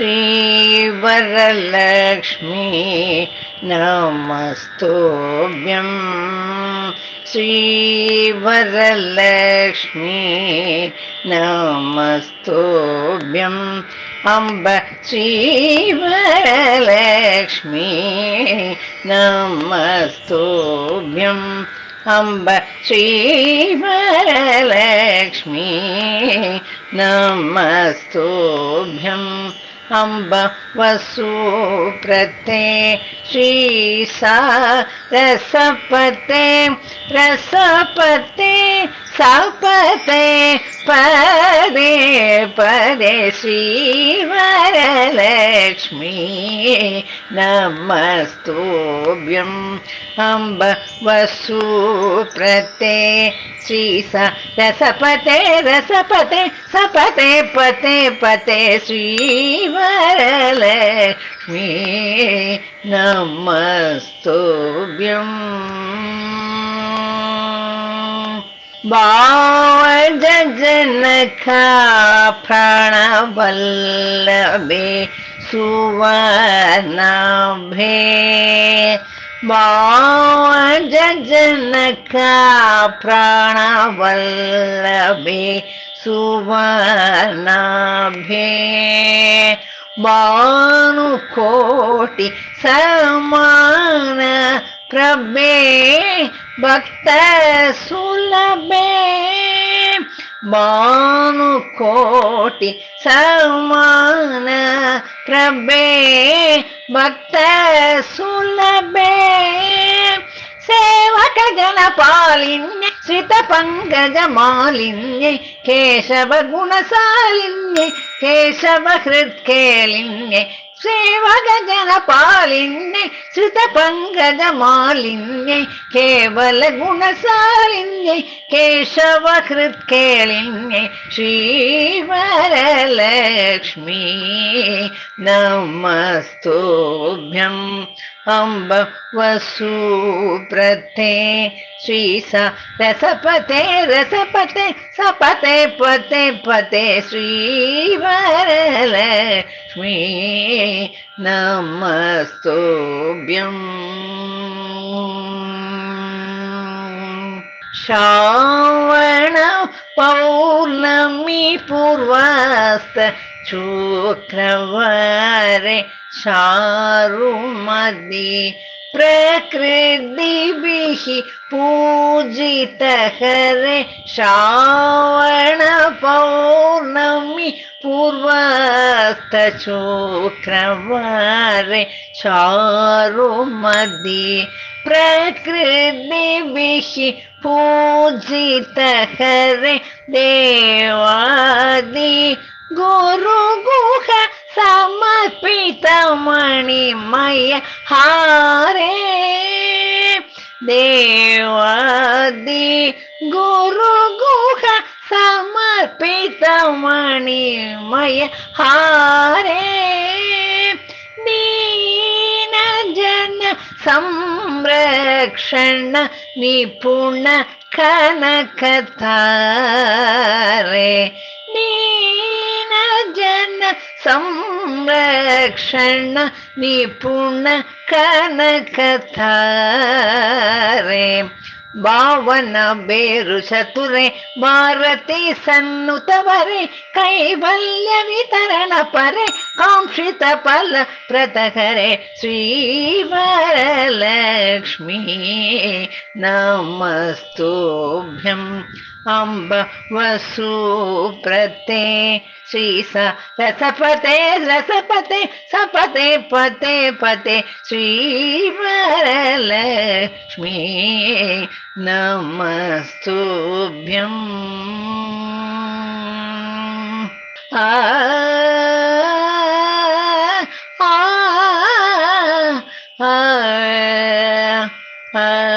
श्रीवरलक्ष्मी नमस्तुभ्यं। श्रीवरलक्ष्मी नमस्तुभ्यम् अम्ब श्रीवरलक्ष्मी नमस्तुभ्यम् अम्ब श्रीवरलक्ष्मी नमस्तुभ्यम् अम्ब वसुप्रते श्रीसा रसपते रसपते सपते परे पदे पदे श्रीवरलक्ष्मी नमस्तुभ्यम् अम्ब वसुप्रते श्रीसा रसपते रसपते सपते पते पते श्रीवरलक्ष्मी नमस्तुभ्यम् भावजनखा प्राणवल्लभे सुवर्णाभे। भावजनखा प्राणवल्लभे सुवर्णाभे। भानुकोटि समान प्रभे भक्त सुलभे। భానుకోటి సల్మాన ప్రభే భక్త సులభే సేవక గణ పాలిన్య శ్రిత పంకజ మాలిన్య కేశవ గుణశాలిన్య కేశవ హృత్కేలిన్య സേവകജനപാലിന്യേ ശ്രുതപങ്കജമാലിന്യേ കേവല ഗുണസാലിന്യേ കേശവ ഹൃത്കേളിന്യേ ശ്രീവരലക്ഷ്മി നമസ്തോഭ്യം. केशव हृत्केलिन्य श्रीवरलक्ष्मी नमस्तुभ्यम् अम्ब वसुप्रते श्रीसा रसपते रसपते सपते पते पते श्रीवरलक्ष्मी नमस्तुभ्यम्। श्रावण पौर्णमी पूर्वास्त शुक्रवारे चारुमदि प्रकृतिभिः पूजित हरे श्रावण पौर्णमी पूर्वास्त शुक्रवारे चारुमदि प्रकृतिभिः पूजित हरे देवादि गुरुगुह समर्पित मणिमय हारे देवादि गुरुगुह समर्पित मणिमय हारे दीन जन പ്രേക്ഷണ നിപുണ കനകതാരേ നീനജന സംരക്ഷണ നിപുണ കനകതാരേ ಭಾವನ ಬೇರು ಚತುರೆ ಭಾರತಿ ಸನ್ನುತ ಪರೆ ಕೈವಲ್ಯ ವಿತರಣ ಪರೆ ಕಾಂಕ್ಷಿತ ಫಲ ಪ್ರತಕರೆ ಶ್ರೀವ लक्ष्मी नमस्तोभ्यम् अम्ब वसुप्रते श्री स रसपते रसपते सपते पते पते श्रीवरलक्ष्मी नमस्तुभ्यम् आ Bye.